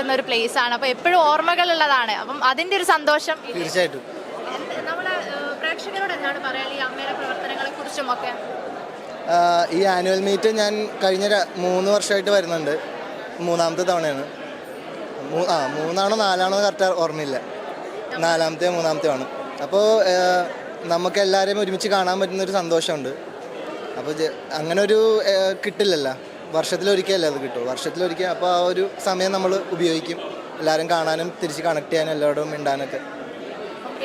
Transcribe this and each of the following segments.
കിട്ടുന്ന ഒരു പ്ലേസ് ആണ് അപ്പോൾ എപ്പോഴും ഓർമ്മകൾ ഉള്ളതാണ് അപ്പം അതിന്റെ ഒരു സന്തോഷം? തീർച്ചയായിട്ടും. നമ്മുടെ പ്രേക്ഷകരോട് എന്താണ് ഈ അമ്മയുടെ പ്രവർത്തനങ്ങളെ കുറിച്ചും ഒക്കെ ഈ ആനുവൽ മീറ്റ് ഞാൻ കഴിഞ്ഞ മൂന്ന് വർഷമായിട്ട് വരുന്നുണ്ട്. മൂന്നാമത്തെ തവണയാണ്. ആ മൂന്നാണോ നാലാണോ കറക്റ്റ് ഓർമ്മയില്ല. നാലാമത്തെ മൂന്നാമത്തെ ആണ്. അപ്പോൾ നമുക്ക് എല്ലാവരെയും ഒരുമിച്ച് കാണാൻ പറ്റുന്ന ഒരു സന്തോഷമുണ്ട് അപ്പോൾ അങ്ങനെ ഒരു കിട്ടില്ലല്ലോ. വർഷത്തിലൊരിക്കലല്ലേ അത് കിട്ടും വർഷത്തിലൊരിക്കൽ അപ്പോൾ ആ ഒരു സമയം നമ്മൾ ഉപയോഗിക്കും. എല്ലാവരും കാണാനും തിരിച്ച് കണക്ട് ചെയ്യാനും എല്ലാവരോടും മിണ്ടാനൊക്കെ.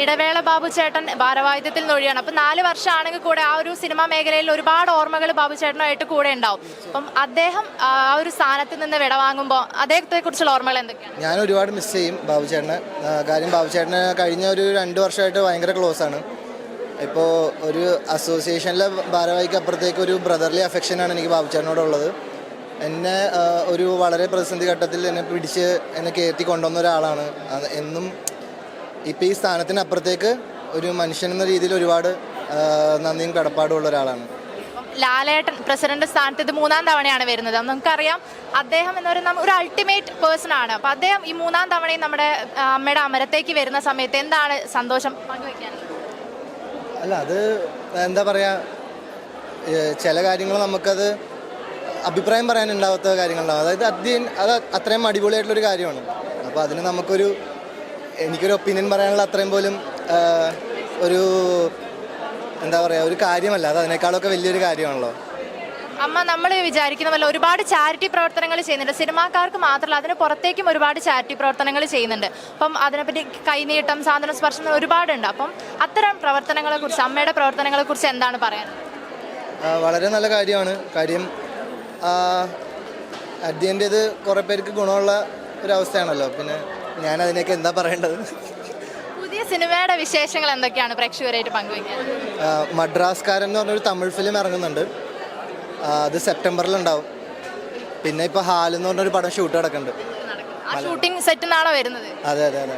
ഇടവേള ബാബു ചേട്ടൻ ഭാരവാഹിത്യത്തിൽ നൊഴിയാണ് അപ്പം നാല് വർഷമാണെങ്കിൽ കൂടെ ആ ഒരു സിനിമാ മേഖലയിൽ ഒരുപാട് ഓർമ്മകൾ ബാബു ചേട്ടനുമായിട്ട് കൂടെ ഉണ്ടാവും. അപ്പം അദ്ദേഹം ആ ഒരു സ്ഥാനത്ത് നിന്ന് വിടവാങ്ങുമ്പോൾ അദ്ദേഹത്തെ കുറിച്ചുള്ള ഓർമ്മകൾ എന്തൊക്കെയാണ്? ഞാൻ ഒരുപാട് മിസ് ചെയ്യും ബാബു ചേട്ടനെ. കാര്യം ബാബു ചേട്ടന് കഴിഞ്ഞ ഒരു രണ്ട് വർഷമായിട്ട് ഭയങ്കര ക്ലോസ് ആണ്. ഇപ്പോൾ ഒരു അസോസിയേഷനിലെ ഭാരവാഹിക്ക് അപ്പുറത്തേക്ക് ഒരു ബ്രദർലി അഫെക്ഷനാണ് എനിക്ക് ബാബു ചേട്ടനോടുള്ളത്. എന്നെ ഒരു വളരെ പ്രതിസന്ധി ഘട്ടത്തിൽ എന്നെ പിടിച്ച് എന്നെ കയറ്റി കൊണ്ടുവന്ന ഒരാളാണ്. എന്നും ഇപ്പോൾ ഈ സ്ഥാനത്തിന് അപ്പുറത്തേക്ക് ഒരു മനുഷ്യൻ എന്ന രീതിയിൽ ഒരുപാട് നന്ദിയും കടപ്പാടും ഉള്ള ഒരാളാണ്. ലാലേട്ടൻ പ്രസിഡന്റ് സ്ഥാനത്ത് ഇത് മൂന്നാം തവണയാണ് വരുന്നത്. നമുക്കറിയാം അദ്ദേഹം എന്ന് പറയുന്ന ഒരു അൾട്ടിമേറ്റ് പേഴ്സൺ ആണ്. അപ്പം അദ്ദേഹം ഈ മൂന്നാം തവണയും നമ്മുടെ അമ്മയുടെ അമരത്തേക്ക് വരുന്ന സമയത്ത് എന്താണ് സന്തോഷം പങ്കുവയ്ക്കാനുള്ളത് അല്ല അത് എന്താ പറയുക ചില കാര്യങ്ങൾ നമുക്കത് അഭിപ്രായം പറയാനുണ്ടാവാത്ത കാര്യങ്ങളുണ്ടാവും. അതായത് അധ്യയൻ അത് അത്രയും അടിപൊളിയായിട്ടുള്ളൊരു കാര്യമാണ്. അപ്പോൾ അതിന് നമുക്കൊരു എനിക്കൊരു ഒപ്പീനിയൻ പറയാനുള്ള അത്രയും പോലും ഒരു എന്താ പറയുക ഒരു കാര്യമല്ല. അത് അതിനേക്കാളൊക്കെ വലിയൊരു കാര്യമാണല്ലോ. അമ്മ നമ്മൾ വിചാരിക്കുന്ന പോലെ ഒരുപാട് ചാരിറ്റി പ്രവർത്തനങ്ങൾ ചെയ്യുന്നുണ്ട്. സിനിമാക്കാർക്ക് മാത്രമല്ല അതിന് പുറത്തേക്കും ഒരുപാട് ചാരിറ്റി പ്രവർത്തനങ്ങൾ ചെയ്യുന്നുണ്ട്. അപ്പം അതിനെപ്പറ്റി കൈനീട്ടം സാന്ത്വന സ്പർശനം ഒരുപാടുണ്ട്. അപ്പം അത്തരം പ്രവർത്തനങ്ങളെക്കുറിച്ച് അമ്മയുടെ പ്രവർത്തനങ്ങളെക്കുറിച്ച് എന്താണ് പറയാൻ വളരെ നല്ല കാര്യമാണ്. കാര്യം അധ്യയന്റെ ഇത് കുറേ പേർക്ക് ഗുണമുള്ള ഒരവസ്ഥയാണല്ലോ. അവസ്ഥയാണല്ലോ പിന്നെ ഞാൻ അതിനൊക്കെ എന്താ പറയേണ്ടത്? പുതിയ സിനിമയുടെ വിശേഷങ്ങൾ എന്തൊക്കെയാണ് പ്രേക്ഷകരായിട്ട് പങ്കുവയ്ക്കാൻ? മദ്രാസ് മദ്രാസ്കാരൻ എന്ന് പറഞ്ഞൊരു തമിഴ് ഫിലിം ഇറങ്ങുന്നുണ്ട്. അത് സെപ്റ്റംബറിൽ ഉണ്ടാവും പിന്നെ ഇപ്പോൾ ഹാൽ എന്ന് പറഞ്ഞൊരു പടം ഷൂട്ട് നടക്കുന്നുണ്ട്. ആ ഷൂട്ടിംഗ് സെറ്റ് നാളെ വരുന്നത്. അതെ അതെ അതെ.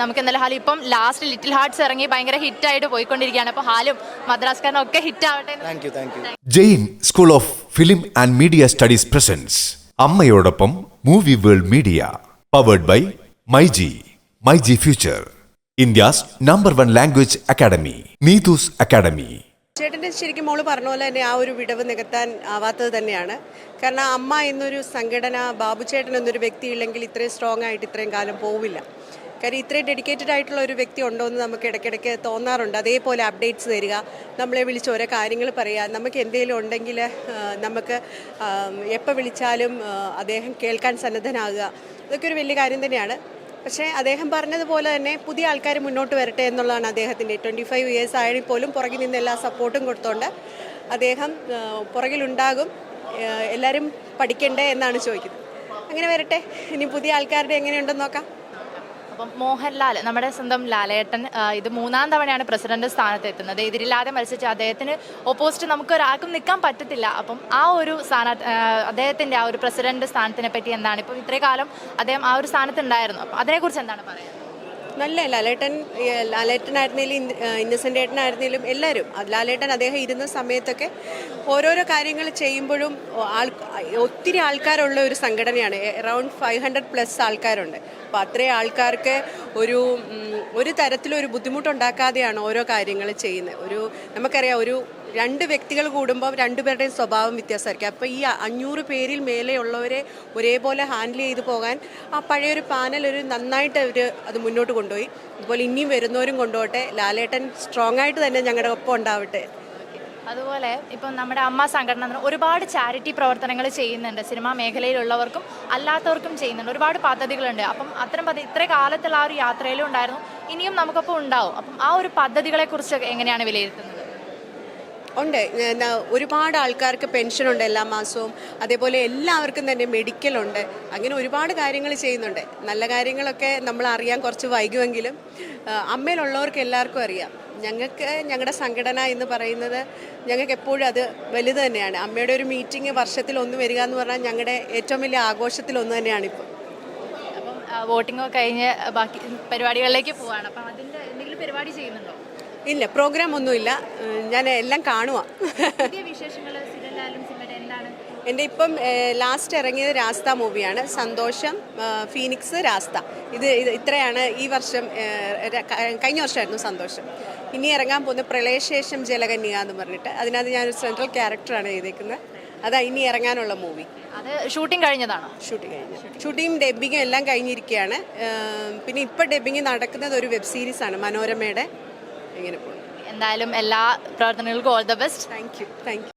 നമുക്ക് എന്തായാലും ഹാൽ ഇപ്പം ലാസ്റ്റ് ലിറ്റിൽ ഹാർട്സ് ഇറങ്ങി ഭയങ്കര ഹിറ്റ് ആയിട്ട് പോയിക്കൊണ്ടിരിക്കുകയാണ്. അപ്പോൾ ഹാലും മദ്രാസ്കാരനും ഒക്കെ ഹിറ്റ് ആവട്ടെ thank you thank you Jain school of film and media studies presents അമ്മയോടൊപ്പം movie world media powered by My G My G future India's number one language academy Neethu's academy ചേട്ടന്റെ ശരിക്കും മോൾ പറഞ്ഞ പോലെ തന്നെ ആ ഒരു വിടവ് നികത്താൻ ആവാത്തത് തന്നെയാണ്. കാരണം അമ്മ എന്നൊരു സംഘടന ബാബു ചേട്ടൻ എന്നൊരു വ്യക്തി ഇല്ലെങ്കിൽ ഇത്രയും സ്ട്രോങ് ആയിട്ട് ഇത്രയും കാലം പോവില്ല. കാര്യം ഇത്രയും ഡെഡിക്കേറ്റഡ് ആയിട്ടുള്ള ഒരു വ്യക്തി ഉണ്ടോ എന്ന് നമുക്ക് ഇടയ്ക്കിടയ്ക്ക് തോന്നാറുണ്ട്. അതേപോലെ അപ്ഡേറ്റ്സ് തരിക നമ്മളെ വിളിച്ച് ഓരോ കാര്യങ്ങൾ പറയുക. നമുക്ക് എന്തെങ്കിലും ഉണ്ടെങ്കിൽ നമുക്ക് എപ്പോൾ വിളിച്ചാലും അദ്ദേഹം കേൾക്കാൻ സന്നദ്ധനാകുക. ഇതൊക്കെ ഒരു വലിയ കാര്യം തന്നെയാണ്. പക്ഷേ അദ്ദേഹം പറഞ്ഞതുപോലെ തന്നെ പുതിയ ആൾക്കാർ മുന്നോട്ട് വരട്ടെ എന്നുള്ളതാണ് അദ്ദേഹത്തിന്റെ. ട്വന്റി ഫൈവ് ഇയേഴ്സ് ആയാലും പോലും പുറകിൽ നിന്ന് എല്ലാ സപ്പോർട്ടും കൊടുത്തോണ്ട് അദ്ദേഹം പുറകിലുണ്ടാകും. എല്ലാവരും പഠിക്കണ്ടേ എന്നാണ് ചോദിക്കുന്നത്. അങ്ങനെ വരട്ടെ. ഇനി പുതിയ ആൾക്കാരുടെ എങ്ങനെയുണ്ടെന്ന് നോക്കാം. അപ്പം മോഹൻലാൽ നമ്മുടെ സ്വന്തം ലാലേട്ടൻ ഇത് മൂന്നാം തവണയാണ് പ്രസിഡന്റ് സ്ഥാനത്ത് എത്തുന്നത് എതിരില്ലാതെ മത്സരിച്ച് അദ്ദേഹത്തിന് ഓപ്പോസിറ്റ് നമുക്ക് ഒരാൾക്കും നിൽക്കാൻ പറ്റത്തില്ല. അപ്പം ആ ഒരു സ്ഥാന അദ്ദേഹത്തിന്റെ ആ ഒരു പ്രസിഡന്റ് സ്ഥാനത്തിനെ പറ്റി എന്താണ്? ഇപ്പം ഇത്രയും കാലം അദ്ദേഹം ആ ഒരു സ്ഥാനത്ത് ഉണ്ടായിരുന്നു അപ്പം അതിനെക്കുറിച്ച് എന്താണ് പറയുന്നത് നല്ല ലാലേട്ടൻ ലാലേട്ടനായിരുന്നേലും ഇന്നസെന്റ് ഏട്ടനായിരുന്നേലും എല്ലാവരും ലാലേട്ടൻ അദ്ദേഹം ഇരുന്ന സമയത്തൊക്കെ ഓരോരോ കാര്യങ്ങൾ ചെയ്യുമ്പോഴും ആൾ ഒത്തിരി ആൾക്കാരുള്ള ഒരു സംഘടനയാണ്. അറൗണ്ട് ഫൈവ് ഹൺഡ്രഡ് പ്ലസ് ആൾക്കാരുണ്ട്. അപ്പോൾ അത്രയും ആൾക്കാർക്ക് ഒരു ഒരു തരത്തിലൊരു ബുദ്ധിമുട്ടുണ്ടാക്കാതെയാണ് ഓരോ കാര്യങ്ങൾ ചെയ്യുന്നത്. ഒരു നമുക്കറിയാം ഒരു രണ്ട് വ്യക്തികൾ കൂടുമ്പോൾ രണ്ടുപേരുടെയും സ്വഭാവം വ്യത്യാസമായിരിക്കും. അപ്പോൾ ഈ അഞ്ഞൂറ് പേരിൽ മേലെയുള്ളവരെ ഒരേപോലെ ഹാൻഡിൽ ചെയ്ത് പോകാൻ ആ പഴയൊരു പാനൽ ഒരു നന്നായിട്ട് അവർ അത് മുന്നോട്ട് കൊണ്ടുപോയി. അതുപോലെ ഇനിയും വരുന്നവരും കൊണ്ടുപോട്ടെ ലാലേട്ടൻ സ്ട്രോങ് ആയിട്ട് തന്നെ ഞങ്ങളുടെ ഒപ്പം ഉണ്ടാവട്ടെ. അതുപോലെ ഇപ്പം നമ്മുടെ അമ്മ സംഘടന ഒരുപാട് ചാരിറ്റി പ്രവർത്തനങ്ങൾ ചെയ്യുന്നുണ്ട്. സിനിമാ മേഖലയിലുള്ളവർക്കും അല്ലാത്തവർക്കും ചെയ്യുന്നുണ്ട്. ഒരുപാട് പദ്ധതികളുണ്ട്. അപ്പം അത്തരം പദ്ധതി ഇത്ര കാലത്തുള്ള ആ ഒരു യാത്രയിലും ഉണ്ടായിരുന്നു. ഇനിയും നമുക്കപ്പോൾ ഉണ്ടാവും. അപ്പം ആ ഒരു പദ്ധതികളെക്കുറിച്ച് എങ്ങനെയാണ് വിലയിരുത്തുന്നത്? ഉണ്ട്. ഒരുപാട് ആൾക്കാർക്ക് പെൻഷനുണ്ട് എല്ലാ മാസവും. അതേപോലെ എല്ലാവർക്കും തന്നെ മെഡിക്കൽ ഉണ്ട്. അങ്ങനെ ഒരുപാട് കാര്യങ്ങൾ ചെയ്യുന്നുണ്ട്. നല്ല കാര്യങ്ങളൊക്കെ നമ്മൾ അറിയാൻ കുറച്ച് വൈകുമെങ്കിലും അമ്മയിലുള്ളവർക്ക് എല്ലാവർക്കും അറിയാം. ഞങ്ങൾക്ക് ഞങ്ങളുടെ സംഘടന എന്ന് പറയുന്നത് ഞങ്ങൾക്ക് എപ്പോഴും അത് വലുത് തന്നെയാണ്. അമ്മയുടെ ഒരു മീറ്റിംഗ് വർഷത്തിൽ ഒന്ന് വരിക എന്ന് പറഞ്ഞാൽ ഞങ്ങളുടെ ഏറ്റവും വലിയ ആഘോഷത്തിൽ ഒന്ന് തന്നെയാണ് ഇപ്പോൾ അപ്പം വോട്ടിംഗ് കഴിഞ്ഞ് ബാക്കി പരിപാടികളിലേക്ക് പോവാണ്. അപ്പം അതിന്റെ എന്തെങ്കിലും പരിപാടി ചെയ്യുന്നുണ്ടോ? ഇല്ല പ്രോഗ്രാം ഒന്നുമില്ല ഞാൻ എല്ലാം കാണുക എന്റെ ഇപ്പം ലാസ്റ്റ് ഇറങ്ങിയത് രാസ്ത മൂവിയാണ്. സന്തോഷം ഫീനിക്സ് രാസ്ത. ഇത് ഇത് ഇത്രയാണ് ഈ വർഷം കഴിഞ്ഞ വർഷമായിരുന്നു സന്തോഷം. ഇനി ഇറങ്ങാൻ പോകുന്ന പ്രളയശേഷം ജലകന്യ എന്ന് പറഞ്ഞിട്ട് അതിനകത്ത് ഞാനൊരു സെൻട്രൽ ക്യാരക്ടറാണ് ചെയ്തേക്കുന്നത് അതാ ഇനി ഇറങ്ങാനുള്ള മൂവി. അത് ഷൂട്ടിംഗ് കഴിഞ്ഞതാണോ? ഷൂട്ടിംഗ് കഴിഞ്ഞു. ഷൂട്ടിങ്ങും ഡബ്ബിങ്ങും എല്ലാം കഴിഞ്ഞിരിക്കുകയാണ്. പിന്നെ ഇപ്പോൾ ഡബ്ബിങ് നടക്കുന്നത് ഒരു വെബ് സീരീസാണ് മനോരമയുടെ. ഇങ്ങനെ എന്തായാലും എല്ലാ പ്രവർത്തനങ്ങൾക്കും all the best thank you thank you